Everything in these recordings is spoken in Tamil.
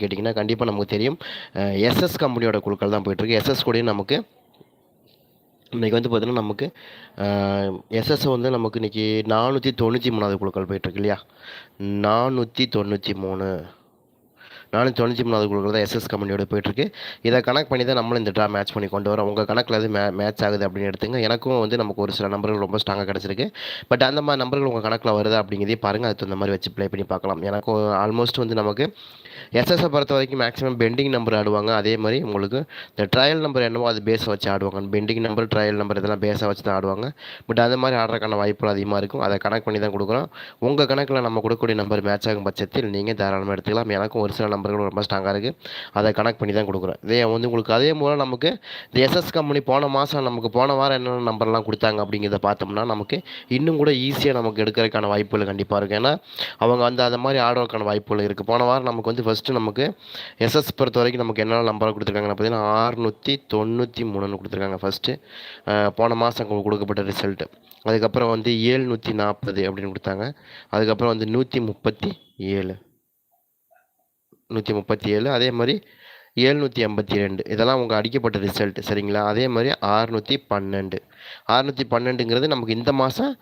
கேட்டிங்கன்னா கண்டிப்பாக நமக்கு தெரியும். எஸ்எஸ் கம்பெனியோட குழுக்கள் தான் போயிட்டுருக்கு எஸ்எஸ் கூடயும் நமக்கு இன்றைக்கி வந்து பார்த்தீங்கன்னா நமக்கு எஸ்எஸ் வந்து நமக்கு இன்றைக்கி நானூற்றி தொண்ணூற்றி மூணாவது குழுக்கள் போயிட்டுருக்கு இல்லையா? நானூற்றி தொண்ணூற்றி மூணு. நானூற்றி தொண்ணூற்றி மூணாவது குழுக்கள் தான் எஸ்எஸ் கம்பெனியோட போயிட்டுருக்கு. இதை கனெக்ட் பண்ணி தான் நம்மளும் இந்த ட்ரா மேட்ச் பண்ணி கொண்டு வரோம். உங்கள் கணக்கில் அது மே மேட்ச் ஆகுது அப்படின்னு எடுத்துங்க. எனக்கும் வந்து நமக்கு ஒரு சில நம்பர்கள் ரொம்ப ஸ்ட்ராங்காக கிடச்சிருக்கு. பட் அந்த மாதிரி நம்பர்கள் உங்கள் கணக்கில் வருதா அப்படிங்கிறதே பாருங்கள் அதுக்கு தகுந்த மாதிரி வச்சு ப்ளே பண்ணி பார்க்கலாம். எனக்கும் ஆல்மோஸ்ட் வந்து நமக்கு எஸ்எஸ்ஸை பொறுத்த வரைக்கும் மேக்ஸிமம் பெண்டிங் நம்பர் ஆடுவாங்க. அதே மாதிரி உங்களுக்கு இந்த ட்ரையல் நம்பர் என்னவோ அது பேஸை வச்சு ஆடுவாங்க. பெண்டிங் நம்பர் ட்ரையல் நம்பர் இதெல்லாம் பேஸை வச்சு தான் ஆடுவாங்க. பட் அது மாதிரி ஆடுறதுக்கான வாய்ப்புகள் அதிகமாக இருக்கும். அதை கனெக்ட் பண்ணி தான் கொடுக்குறோம். உங்கள் கணக்கில் நம்ம கொடுக்கக்கூடிய நம்பர் மேட்ச் ஆகும் பட்சத்தில் நீங்கள் தாராளமாக எடுத்துக்கலாம். எனக்கும் ஒரு சில நம்பர் நம்பர்கள் ரொம்ப ஸ்ட்ராங்காக இருக்குது அதை கனெக்ட் பண்ணி தான் கொடுக்குறோம் இதே வந்து உங்களுக்கு அதே மூலம் நமக்கு இந்த எஸ்எஸ் கம்பெனி போன மாதம் நமக்கு போன வாரம் என்னென்ன நம்பர்லாம் கொடுத்தாங்க அப்படிங்கிறத பார்த்தோம்னா நமக்கு இன்னும் கூட ஈஸியாக நமக்கு எடுக்கிறதுக்கான வாய்ப்புகள் கண்டிப்பாக இருக்குது ஏன்னா அவங்க வந்து அந்த மாதிரி ஆடுறதுக்கான வாய்ப்புகள் இருக்குது போன வாரம் நமக்கு வந்து ஃபஸ்ட்டு நமக்கு எஸ்எஸ் பொறுத்த வரைக்கும் நமக்கு என்னென்ன நம்பர் கொடுத்துருக்காங்கன்னு பார்த்தீங்கன்னா ஆறுநூற்றி தொண்ணூற்றி மூணுன்னு கொடுத்துருக்காங்க ஃபஸ்ட்டு போன மாதம் கொடுக்கப்பட்ட ரிசல்ட்டு அதுக்கப்புறம் வந்து ஏழ்நூற்றி நாற்பது அப்படின்னு கொடுத்தாங்க. அதுக்கப்புறம் வந்து நூற்றி முப்பத்தி ஏழு. நூற்றி முப்பத்தி ஏழு அதே மாதிரி ஏழ்நூற்றி எண்பத்தி ரெண்டு. இதெல்லாம் உங்கள் அடிக்கப்பட்ட ரிசல்ட் சரிங்களா? அதே மாதிரி ஆறுநூற்றி பன்னெண்டு. ஆறுநூற்றி பன்னெண்டுங்கிறது நமக்கு இந்த மாதம்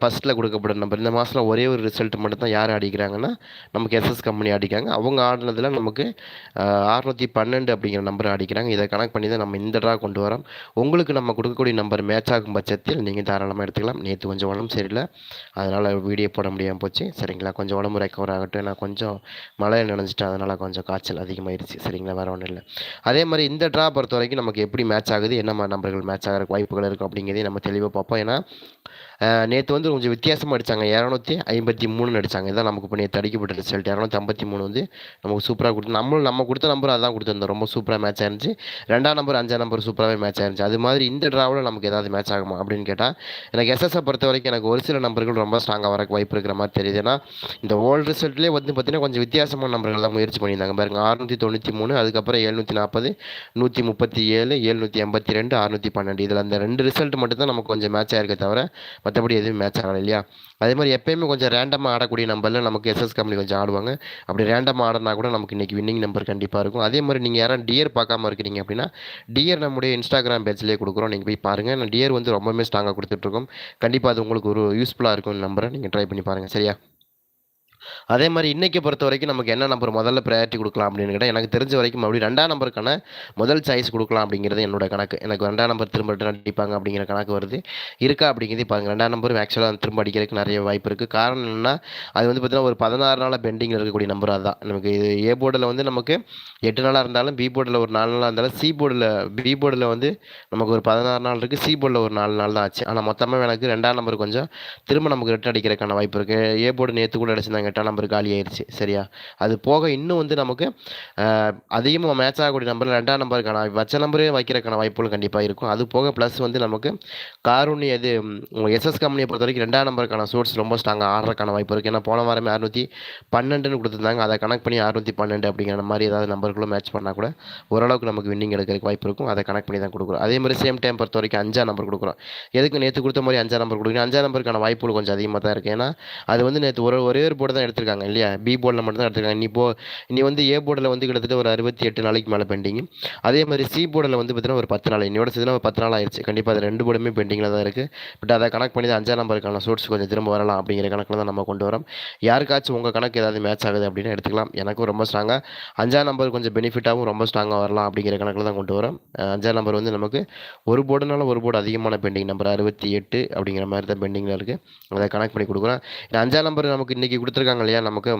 ஃபஸ்ட்டில் கொடுக்கப்படும் நம்பர் இந்த மாதத்தில் ஒரே ஒரு ரிசல்ட் மட்டும் தான் யார் அடிக்கிறாங்கன்னா நமக்கு எஸ்எஸ் கம்பெனி அடிக்கிறாங்க. அவங்க ஆடினதில் நமக்கு அறுநூற்றி பன்னெண்டு அப்படிங்கிற நம்பர் அடிக்கிறாங்க. இதை கனெக்ட் பண்ணி தான் நம்ம இந்த ட்ரா கொண்டு வரோம். உங்களுக்கு நம்ம கொடுக்கக்கூடிய நம்பர் மேட்ச் ஆகும் பட்சத்தில் நீங்கள் தாராளமாக எடுத்துக்கலாம். நேற்று கொஞ்சம் உடம்பு சரியில்லை. அதனால் வீடியோ போட முடியாமல் போச்சு. சரிங்களா? கொஞ்சம் உடம்பு ரெக்கவர் ஆகட்டும். நான் கொஞ்சம் மழையை நினைச்சிட்டேன் அதனால் கொஞ்சம் காய்ச்சல் அதிகமாகிடுச்சு சரிங்களா? வேறு ஒன்றும் இல்லை. அதே மாதிரி இந்த ட்ரா பொறுத்த வரைக்கும் நமக்கு எப்படி மேட்ச் ஆகுது? என்ன மாதிரி நம்பர்கள் மேட்ச் ஆகிற வாய்ப்புகள் இருக்கும் அப்படிங்கிறதையும் நம்ம தெளிவாக பார்ப்போம். ஏன்னா நேற்று வந்து கொஞ்சம் வித்தியாசமாக அடித்தாங்க இரநூத்தி ஐம்பத்தி மூணு அடித்தாங்க இதான் நமக்கு இப்போ நேற்று அடிக்கப்பட்ட ரிசல்ட் இரநூத்தி ஐம்பத்தி மூணு வந்து நமக்கு சூப்பராக கொடுத்து நம்மளும் நம்ம கொடுத்த நம்பர் அதான் கொடுத்துருந்தோம். ரொம்ப சூப்பராக மேட்ச் ஆயிருந்துச்சு. ரெண்டாம் நம்பர் அஞ்சாம் நம்பர் சூப்பராகவே மேட்ச் ஆயிருந்துச்சு. அது மாதிரி இந்த ட்ராவில் நமக்கு ஏதாவது மேட்ச் ஆகுமா அப்படின்னு கேட்டால் எனக்கு எஸ்எஸ்ஸை பொறுத்த வரைக்கும் எனக்கு ஒரு சில நம்பர்கள் ரொம்ப ஸ்ட்ராங்காக வரக்கு வாய்ப்பு இருக்கிற மாதிரி தெரியுது. ஏன்னா இந்த ஓல்டு ரிசல்ட்லேயே வந்து பார்த்திங்கன்னா கொஞ்சம் வித்தியாசமான நம்பர்கள் தான் முயற்சி பண்ணியிருந்தாங்க. பாருங்க அறுநூற்றி தொண்ணூற்றி மூணு அதுக்கப்புறம் எழுநூற்றி நாற்பது நூற்றி முப்பத்தி ஏழு எழுநூற்றி எண்பத்தி ரெண்டு அறுநூற்றி பன்னெண்டு. இதில் அந்த ரெண்டு ரிசல்ட் மட்டும் தான் நமக்கு கொஞ்சம் மேட்ச் ஆயிருக்க தவிர மற்றபடி எதுவும் மேட்ச் ஆகலை இல்லையா? அதே மாதிரி எப்போயுமே கொஞ்சம் ரேண்டமாக ஆடக்கூடிய நம்பரில் நமக்கு எஸ்எஸ் கம்பெனி கொஞ்சம் ஆடுவாங்க. அப்படி ரேண்டமாக ஆடினா கூட நமக்கு இன்றைக்கி வின்னிங் நம்பர் கண்டிப்பாக இருக்கும். அதே மாதிரி நீங்கள் யாரும் டியர் பார்க்காம இருக்கிறீங்க அப்படின்னா டியர் நம்முடைய இன்ஸ்டாகிராம் பேஜ்லேயே கொடுக்குறோம். நீங்கள் போய் பாருங்கள் நான் டியர் வந்து ரொம்பவுமே ஸ்ட்ராங்காக கொடுத்துட்ருக்கோம் கண்டிப்பாக அது உங்களுக்கு ஒரு யூஸ்ஃபுல்லாக இருக்கும் நம்பரை நீங்கள் ட்ரை பண்ணி பாருங்கள் சரியா? அதே மாதிரி இன்றைக்கி பொறுத்த வரைக்கும் நமக்கு என்ன நம்பர் முதல்ல ப்ரையாரிட்டி கொடுக்கலாம் அப்படின்னு கேட்டால் எனக்கு தெரிஞ்ச வரைக்கும் அப்படி ரெண்டாம் நம்பருக்கான முதல் சாய்ஸ் கொடுக்கலாம் அப்படிங்கிறது என்னோட கணக்கு. எனக்கு ரெண்டாம் நம்பர் திரும்ப அடிப்பாங்க அப்படிங்கிற கணக்கு வருது. இருக்கா அப்படிங்கிறது பாருங்கள் ரெண்டாம் நம்பர் ஆக்சுவலாக திரும்ப அடிக்கிறதுக்கு நிறைய வாய்ப்பு இருக்குது காரணம் என்னென்னா அது வந்து பார்த்திங்கன்னா ஒரு பதினாறு நாளாக பெண்டிங்கில் இருக்கக்கூடிய நம்பர் அதுதான் நமக்கு இது ஏ போர்டில் வந்து நமக்கு எட்டு நாளாக இருந்தாலும் பி போர்டில் ஒரு நாலு நாளாக இருந்தாலும் சி போர்டில் பி போர்டில் வந்து நமக்கு ஒரு பதினாறு நாள் இருக்குது சி போர்டில் ஒரு நாலு நாள் தான் ஆச்சு. ஆனால் மொத்தமாக எனக்கு ரெண்டாம் நம்பர் கொஞ்சம் திரும்ப நமக்கு ரிட்டர்ன் அடிக்கிறதுக்கான வாய்ப்பு இருக்குது ஏ போர்டு நேற்று கூட அடிச்சிருந்தாங்க எட்டாம் நம்பர் காலி ஆயிடுச்சு சரியா? அது போக இன்னும் வந்து நமக்கு அதிகமாக மேட்ச் ஆகக்கூடிய நம்பர் ரெண்டாம் நம்பருக்கான வச்ச நம்பரே வைக்கிறதுக்கான வாய்ப்புகள் கண்டிப்பாக இருக்கும். அது போக ப்ளஸ் வந்து நமக்கு காரூனி அது எஸ்எஸ் கம்பெனியை பொறுத்த வரைக்கும் ரெண்டாம் நம்பருக்கான சோர்ஸ் ரொம்ப ஸ்ட்ராங்காக ஆடுறதுக்கான வாய்ப்பு இருக்குது ஏன்னா போன வாரமே அறுநூற்றி பன்னெண்டுன்னு கொடுத்துருந்தாங்க. அதை கனெக்ட் பண்ணி அறுநூற்றி பன்னெண்டு அப்படிங்கிற மாதிரி ஏதாவது நம்பர்களும் மேட்ச் பண்ணால் கூட ஓரளவுக்கு நமக்கு வின்னிங் எடுக்கிறதுக்கு வாய்ப்பு இருக்கும். அதை கனெக்ட் பண்ணி தான் கொடுக்குறோம். அதே மாதிரி சேம் டைம் பொறுத்த வரைக்கும் அஞ்சாம் நம்பர் கொடுக்குறோம். எதுக்கு நேற்று கொடுத்த மாதிரி அஞ்சாம் நம்பர் கொடுக்குறோம் அஞ்சாம் நம்பருக்கான வாய்ப்புகள் கொஞ்சம் அதிகமாக தான் இருக்குது ஏன்னா அது வந்து நேற்று ஒரு ஒரே ஒரு போட்டு தான் எடுத்திருக்காங்க இல்லையா? பி போர்டில் மட்டும் தான் எடுத்திருக்காங்க. நீ போ நீ வந்து ஏ போர்டில் வந்து கிட்டத்தட்ட ஒரு அறுபத்தி எட்டு நாளைக்கு மேலே பெண்டிங் அதே மாதிரி சி போர்டில் வந்து பார்த்தீங்கன்னா ஒரு பத்து நாள். இன்னோட சேர்த்து ஒரு பத்து நாள் ஆயிடுச்சு கண்டிப்பாக அது ரெண்டு போர்டுமே பெண்டிங்கில் தான் இருக்குது பட் அதை கணக்கு பண்ணி அஞ்சாம் நம்பருக்கான சோர்ஸ் கொஞ்சம் திரும்ப வரலாம் அப்படிங்கிற கணக்கில் தான் நம்ம கொண்டு வரோம். யாருக்காச்சும் உங்கள் கணக்கு ஏதாவது மேட்ச் ஆகுது அப்படின்னு எடுத்துக்கலாம். எனக்கும் ரொம்ப ஸ்ட்ராங்காக அஞ்சாம் நம்பர் கொஞ்சம் பெனிஃபிட்டாகவும் ரொம்ப ஸ்ட்ராங்காக வரலாம் அப்படிங்கிற கணக்கில் தான் கொண்டு வரோம். அஞ்சாம் நம்பர் வந்து நமக்கு ஒரு போர்டுனால ஒரு போர்டு அதிகமான பெண்டிங் நம்பர் அறுபத்தி எட்டு அப்படிங்கிற மாதிரி தான் பெண்டிங்கில் இருக்குது அதை கணக்கு பண்ணி கொடுக்குறோம். அஞ்சாம் நம்பர் நமக்கு இன்றைக்கி கொடுத்துருக்காங்க இல்லையா நமக்கு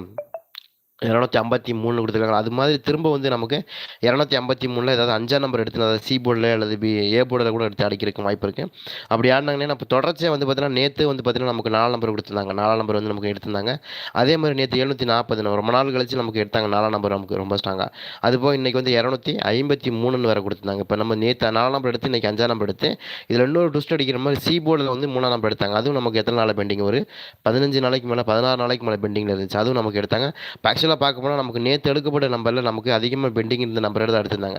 இரநூத்தி ஐம்பத்தி மூணு கொடுத்துருக்காங்க. அது மாதிரி திரும்ப வந்து நமக்கு இரநூத்தி ஐம்பத்தி மூணில் ஏதாவது அஞ்சாம் நம்பர் எடுத்து அதாவது சி போர்டில் அல்லது பி ஏ போர்டில் கூட எடுத்து அடிக்கிறதுக்கு வாய்ப்பு இருக்குது அப்படி ஆடினாங்கன்னா நம்ம தொடர்ச்சியாக வந்து பார்த்தீங்கன்னா நேற்று வந்து பார்த்தீங்கன்னா நமக்கு நாலு நம்பர் கொடுத்துருந்தாங்க. நாலாம் நம்பர் வந்து நமக்கு எடுத்திருந்தாங்க. அதே மாதிரி நேற்று எழுநூற்றி நாற்பது ரொம்ப நாள் கழிச்சு நமக்கு எடுத்தாங்க. நாலாம் நம்பர் நமக்கு ரொம்ப ஸ்ட்ராங்காக அதுபோல் இன்றைக்கி வந்து இரநூத்தி ஐம்பத்தி மூணுன்னு வேறு கொடுத்துருந்தாங்க. இப்போ நம்ம நேற்று நாலாம் நம்பர் எடுத்து இன்றைக்கி அஞ்சாம் நம்பர் எடுத்து இதில் இன்னொரு ட்விஸ்ட் அடிக்கிற மாதிரி சி போர்டில் வந்து மூணாம் நம்பர் எடுத்தாங்க. அதுவும் நமக்கு எத்தனை நாள் பெண்டிங் ஒரு பதினஞ்சு நாளைக்கு மேலே பதினாறு நாளைக்கு மேலே பெண்டிங்கில் இருந்துச்சு. அதுவும் நமக்கு எடுத்தாங்க. இப்போ ஆக்சுவலாக டோட்டலாக பார்க்க போனால் நமக்கு நேற்று எடுக்கப்பட்ட நம்பரில் நமக்கு அதிகமாக பெண்டிங் இருந்த நம்பர் எடுத்து எடுத்திருந்தாங்க.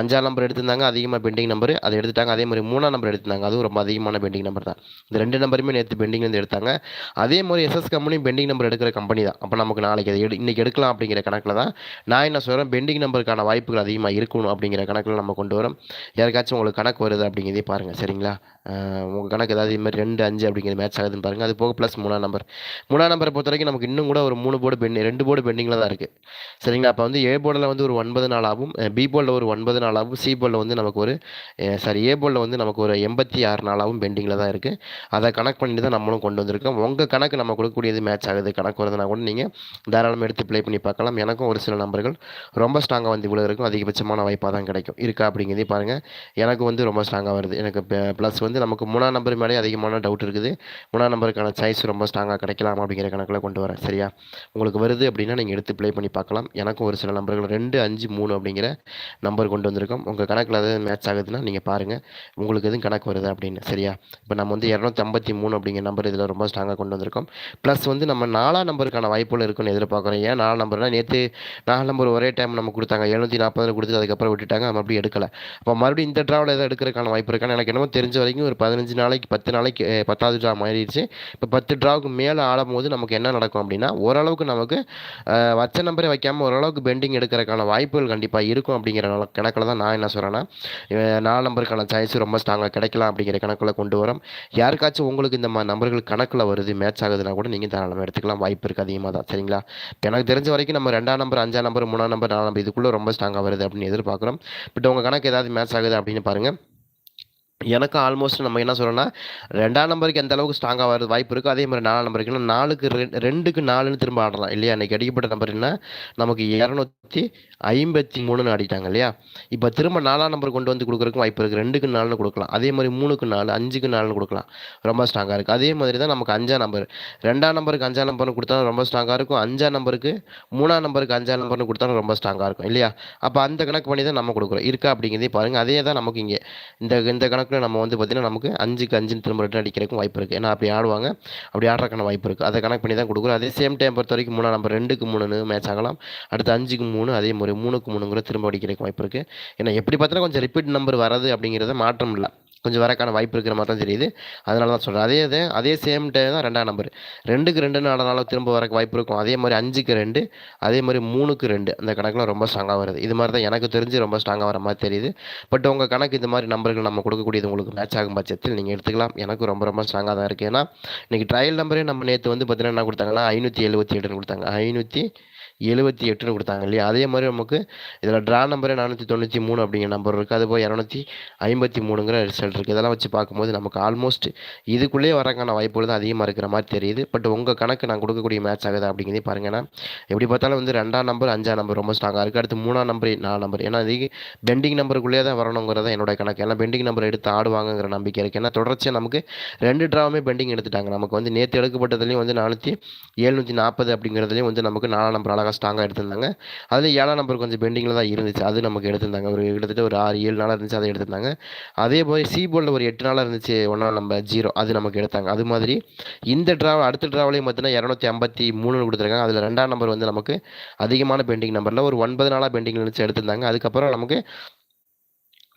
அஞ்சாம் நம்பர் எடுத்திருந்தாங்க அதிகமாக பெண்டிங் நம்பர் அதை எடுத்துட்டாங்க. அதே மாதிரி மூணாம் நம்பர் எடுத்திருந்தாங்க. அதுவும் ரொம்ப அதிகமான பெண்டிங் நம்பர் தான். இந்த ரெண்டு நம்பருமே நேற்று பெண்டிங் வந்து எடுத்தாங்க. அதே மாதிரி எஸ்எஸ் கம்பெனியும் பெண்டிங் நம்பர் எடுக்கிற கம்பெனி தான். அப்போ நமக்கு நாளைக்கு அதை எடு இன்னைக்கு எடுக்கலாம் அப்படிங்கிற கணக்கில் தான் நான் என்ன சொல்கிறேன் பெண்டிங் நம்பருக்கான வாய்ப்புகள் அதிகமாக இருக்கணும் அப்படிங்கிற கணக்கில் நம்ம கொண்டு வரோம். யாருக்காச்சும் உங்களுக்கு கணக்கு வருது அப்படிங்கிறதே பாருங்கள் சரிங்களா? உங்கள் கணக்கு ஏதாவது இது மாதிரி ரெண்டு அஞ்சு அப்படிங்கிற மேட்ச் ஆகுதுன்னு பாருங்கள் அது போக ப்ளஸ் மூணாம் நம்பர் மூணாம் நம்பரை பொறுத்த வரைக்கும் நமக்கு இன்னும் கூட ஒரு மூணு போர்டு பெண் ரெண்டு போர்டு பெண்டிங்கில் தான் இருக்குது சரிங்களா? அப்போ வந்து ஏ போர்டில் வந்து ஒரு ஒன்பது நாளாகவும் பி போர்டில் ஒரு ஒன்பது நாளாகவும் சி போர்டில் வந்து நமக்கு ஒரு சாரி ஏ போர்டில் வந்து நமக்கு ஒரு எண்பத்தி ஆறு நாளாகவும் பெண்டிங்கில் தான் இருக்குது அதை கணக்கு பண்ணிட்டு தான் நம்மளும் கொண்டு வந்திருக்கோம். உங்கள் கணக்கு நம்ம கொடுக்கக்கூடியது மேட்ச் ஆகுது. கணக்கு வருதுன்னா கூட நீங்கள் தாராளமாக எடுத்து ப்ளே பண்ணி பார்க்கலாம். எனக்கும் ஒரு சில நம்பர்கள் ரொம்ப ஸ்ட்ராங்காக வந்து இவ்வளோ இருக்கும். அதிகபட்சமான வாய்ப்பாக தான் கிடைக்கும். இருக்கா அப்படிங்கிறதே பாருங்கள் எனக்கு வந்து ரொம்ப ஸ்ட்ராங்காக வருது. எனக்கு ப்ளஸ் வந்து நமக்கு மூணாம் நம்பர் மேலே அதிகமான டவுட் இருக்குது. மூணாம் நம்பருக்கான சாய்ஸ் ரொம்ப ஸ்ட்ராங்காக கிடைக்கலாம் அப்படிங்கிற கணக்கில் கொண்டு வரேன். சரியா? உங்களுக்கு வருது அப்படின்னா நீங்கள் எடுத்து ப்ளே பண்ணி பார்க்கலாம். எனக்கும் ஒரு சில நம்பர்கள் ரெண்டு அஞ்சு மூணு அப்படிங்கிற நம்பர் கொண்டு வந்திருக்கோம். உங்கள் கணக்கில் எதாவது மேட்ச் ஆகுதுன்னா நீங்கள் பாருங்கள் உங்களுக்கு எதுவும் கணக்கு வருது அப்படின்னு. சரியா? இப்போ நம்ம வந்து இரநூத்தி ஐம்பத்தி மூணு அப்படிங்கிற நம்பர் இதில் ரொம்ப ஸ்ட்ராங்காக கொண்டு வந்திருக்கோம். ப்ளஸ் வந்து நம்ம நாலாம் நம்பருக்கான வாய்ப்புகள் இருக்குன்னு எதிர்பார்க்குறோம். ஏன் நாலா நம்பர்னா நேற்று நாலு நம்பர் ஒரே டைம் நம்ம கொடுத்தாங்க. எழுநூற்றி நாற்பதில் கொடுத்து அதுக்கப்புறம் விட்டுட்டாங்க. நம்ம அப்படி எடுக்கலை. அப்போ மறுபடியும் இந்த ட்ராவில் எதாவது எடுக்கிறதுக்கான வாய்ப்பு இருக்கான்னு எனக்கு என்னமோ தெரிஞ்ச வரைக்கும் ஒரு பதினஞ்சு நாளைக்கு பத்து நாளைக்கு பத்தாவது ட்ரா மாறிடுச்சு. இப்போ பத்து ட்ராவுக்கு மேலே ஆடும்போது நமக்கு என்ன நடக்கும் அப்படின்னா ஓரளவுக்கு நமக்கு வச்ச நம்பரே வைக்காமல் ஓரளவுக்கு பெண்டிங் எடுக்கிறதுக்கான வாய்ப்புகள் கண்டிப்பாக இருக்கும் அப்படிங்கிற கணக்கில் தான் நான் என்ன சொல்கிறேன்னா நாலு நம்பருக்கான சாய்ஸ் ரொம்ப ஸ்ட்ராங்காக கிடைக்கலாம் அப்படிங்கிற கணக்கில் கொண்டு வரோம். யாருக்காச்சும் உங்களுக்கு இந்த மாதிரி நம்பர்கள் கணக்கில் வருது மேட்ச் ஆகுதுன்னா கூட நீங்கள் தாராளமாக எடுத்துக்கலாம். வாய்ப்பு இருக்குது அதிகமாக தான். சரிங்களா? எனக்கு தெரிஞ்ச வரைக்கும் நம்ம ரெண்டாம் நம்பர் அஞ்சாம் நம்பர் மூணாம் நம்பர் நாலாம் நம்பர் இதுக்குள்ளே ரொம்ப ஸ்ட்ராங்காக வருது அப்படின்னு எதிர்பார்க்குறோம். பட் உங்கள் கணக்கு ஏதாவது மேட்ச் ஆகுது அப்படின்னு பாருங்கள் எனக்கு ஆல்மோஸ்ட் நம்ம என்ன சொல்கிறோன்னா ரெண்டாம் நம்பருக்கு எந்த அளவுக்கு ஸ்ட்ராங்காக வர வாய்ப்பு இருக்கோ அதே மாதிரி நாலாம் நம்பருக்கு நாலுக்கு ரெண்டு ரெண்டுக்கு நாலுன்னு திரும்ப ஆடலாம். இல்லையா? இன்றைக்கி அடிக்கப்பட்ட நம்பர் என்ன? நமக்கு இரநூத்தி ஐம்பத்தி மூணுன்னு ஆடிட்டாங்க இல்லையா? இப்போ திரும்ப நாலாம் நம்பர் கொண்டு வந்து கொடுக்குறதுக்கும் வாய்ப்பு இருக்குது ரெண்டுக்கு நாலுன்னு கொடுக்கலாம். அதே மாதிரி மூணுக்கு நாலு அஞ்சுக்கு நாலுன்னு கொடுக்கலாம். ரொம்ப ஸ்ட்ராங்காக இருக்குது அதே மாதிரி தான் நமக்கு அஞ்சாம் நம்பர் ரெண்டாம் நம்பருக்கு அஞ்சாம் நம்பர்னு கொடுத்தா ரொம்ப ஸ்ட்ராங்காக இருக்கும். அஞ்சாம் நம்பருக்கு மூணாம் நம்பருக்கு அஞ்சாம் நம்பர்னு கொடுத்தாலும் ரொம்ப ஸ்ட்ராங்காக இருக்கும் இல்லையா? அப்போ அந்த கணக்கு பண்ணி தான் நம்ம கொடுக்குறோம். இருக்கா அப்படிங்கிறதே பாருங்கள் அதே தான் நமக்கு இங்கே. இந்த இந்த கணக்கு கணக்கில் நம்ம வந்து பார்த்திங்கன்னா நமக்கு அஞ்சுக்கு அஞ்சுன்னு திரும்ப ரிட்டன் அடிக்கிறதுக்கும் வாய்ப்பு இருக்குது ஏன்னா அப்படி ஆடுவாங்க. அப்படி ஆடுறதுக்கான வாய்ப்பு இருக்குது அதை கணக்கு பண்ணி தான் கொடுக்குறோம் அதே சேம் டைம் பொறுத்த வரைக்கும் மூணு நம்ம ரெண்டுக்கு மூணுன்னு மேட்ச் ஆகலாம். அடுத்து அஞ்சுக்கு மூணு அதே மாதிரி மூணுக்கு மூணுங்கிற திரும்ப அடிக்கிறதுக்கு வாய்ப்பு இருக்குது ஏன்னா எப்படி பார்த்தாலும் கொஞ்சம் ரிப்பீட் நம்பர் வராது அப்படிங்கிறத மாற்றம் இல்லை. கொஞ்சம் வரக்கான வாய்ப்பு இருக்கிற மாதிரி தான் தெரியுது. அதனால தான் சொல்கிறேன் அதே இது அதே சேம் டே தான் ரெண்டாம் நம்பர் ரெண்டுக்கு ரெண்டு நாலு திரும்ப வரக்கு வாய்ப்பு இருக்கும். அதே மாதிரி அஞ்சுக்கு ரெண்டு அதே மாதிரி மூணுக்கு ரெண்டு. அந்த கணக்கில் ரொம்ப ஸ்ட்ராங்காக வருது. இது மாதிரி தான் எனக்கு தெரிஞ்சு ரொம்ப ஸ்ட்ராங்காக வர மாதிரி தெரியுது. பட் உங்கள் கணக்கு இந்த மாதிரி நம்பர்கள் நம்ம கொடுக்கக்கூடியது உங்களுக்கு மேட்ச் ஆகும் பட்சத்தில் நீங்கள் எடுத்துக்கலாம். எனக்கு ரொம்ப ரொம்ப ஸ்ட்ராங்காக தான் இருக்குது ஏன்னா இன்றைக்கி ட்ரையல் நம்பரே நம்ம நேற்று வந்து பார்த்தீங்கன்னா என்ன கொடுத்தாங்கன்னா ஐநூற்றி எழுபத்தி எட்டுன்னு கொடுத்தாங்க. ஐநூற்றி எழுபத்தி எட்டுன்னு கொடுத்தாங்க இல்லையா? அதே மாதிரி நமக்கு இதில் ட்ரா நம்பரே நானூற்றி தொண்ணூற்றி மூணு அப்படிங்கிற நம்பர் இருக்குது அது போய் இரநூத்தி ஐம்பத்தி மூணுங்கிற ரிசல்ட் இருக்குது இதெல்லாம் வச்சு பார்க்கும்போது நமக்கு ஆல்மோஸ்ட் இதுக்குள்ளேயே வரக்கான வாய்ப்புகள் தான் அதிகமாக இருக்கிற மாதிரி தெரியுது. பட் உங்கள் கணக்கு நான் கொடுக்கக்கூடிய மேட்ச் ஆகுது அப்படிங்கிறதே பாருங்கன்னா எப்படி பார்த்தாலும் வந்து ரெண்டாம் நம்பர் அஞ்சாம் நம்பர் ரொம்ப ஸ்ட்ராங்காக இருக்குது அடுத்து மூணாம் நம்பர் நாலு நம்பர் ஏன்னா இது பெண்டிங் நம்பருக்குள்ளேயே தான் வரணுங்கிறத என்னோட கணக்கு. ஏன்னா பெண்டிங் நம்பர் எடுத்து ஆடுவாங்கங்கிற நம்பிக்கை இருக்குது ஏன்னா தொடர்ச்சியாக நமக்கு ரெண்டு ட்ராவுமே பெண்டிங் எடுத்துட்டாங்க. நமக்கு வந்து நேற்று எடுக்கப்பட்டதுலேயும் வந்து நானூற்றி எழுநூற்றி நாற்பது அப்படிங்கிறதுலையும் வந்து நமக்கு நாலாம் நம்பர் அழகாக ஸ்ட்ராங்காக எடுத்திருந்தாங்க. அதில் ஏழாம் நம்பர் கொஞ்சம் பெண்டிங்கில் தான் இருந்துச்சு. அது நமக்கு எடுத்திருந்தாங்க. ஒரு கிட்டத்தட்ட ஒரு ஆறு ஏழு நாளாக இருந்துச்சு அதை எடுத்திருந்தாங்க. அதே மாதிரி சி போலில் ஒரு எட்டு நாளாக இருந்துச்சு ஒன்றாம் நம்பர் ஜீரோ அது நமக்கு எடுத்தாங்க. அது மாதிரி இந்த ட்ராவல் அடுத்த ட்ராவலையும் பார்த்தீங்கன்னா இரநூத்தி ஐம்பத்தி மூணு கொடுத்துருக்காங்க. அதில் ரெண்டாம் நம்பர் வந்து நமக்கு அதிகமான பெண்டிங் நம்பரில் ஒரு ஒன்பது நாளாக பெண்டிங் இருந்துச்சு எடுத்திருந்தாங்க. அதுக்கப்புறம் நமக்கு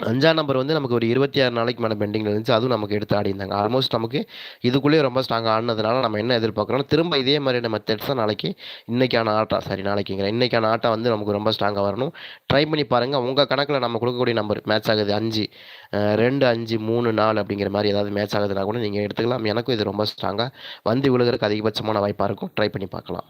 அஞ்சாம் நம்பர் வந்து நமக்கு ஒரு இருபத்தி ஆறு நாளைக்கு மேலே பெண்டிங்கில் இருந்துச்சு. அதுவும் நமக்கு எடுத்து ஆடி இருந்தாங்க. ஆல்மோஸ்ட் நமக்கு இதுக்குள்ளேயே ரொம்ப ஸ்ட்ராங்காக ஆடினதுனால நம்ம என்ன எதிர்பார்க்குறோம் திரும்ப இதே மாதிரியான மெத்தட்ஸ் தான் நாளைக்கு இன்றைக்கான ஆட்டா சாரி நாளைக்குங்கிறேன் இன்றைக்கான ஆட்டம் வந்து நமக்கு ரொம்ப ஸ்ட்ராங்காக வரணும். ட்ரை பண்ணி பாருங்கள் உங்கள் கணக்கில் நம்ம கொடுக்கக்கூடிய நம்பர் மேட்ச் ஆகுது அஞ்சு ரெண்டு அஞ்சு மூணு நாலு அப்படிங்கிற மாதிரி ஏதாவது மேட்ச் ஆகுதுன்னா கூட நீங்கள் எடுத்துக்கலாம். எனக்கும் இது ரொம்ப ஸ்ட்ராங்காக வந்து விழுகிறதுக்கு அதிகபட்சமான வாய்ப்பாக இருக்கும். ட்ரை பண்ணி பார்க்கலாம்.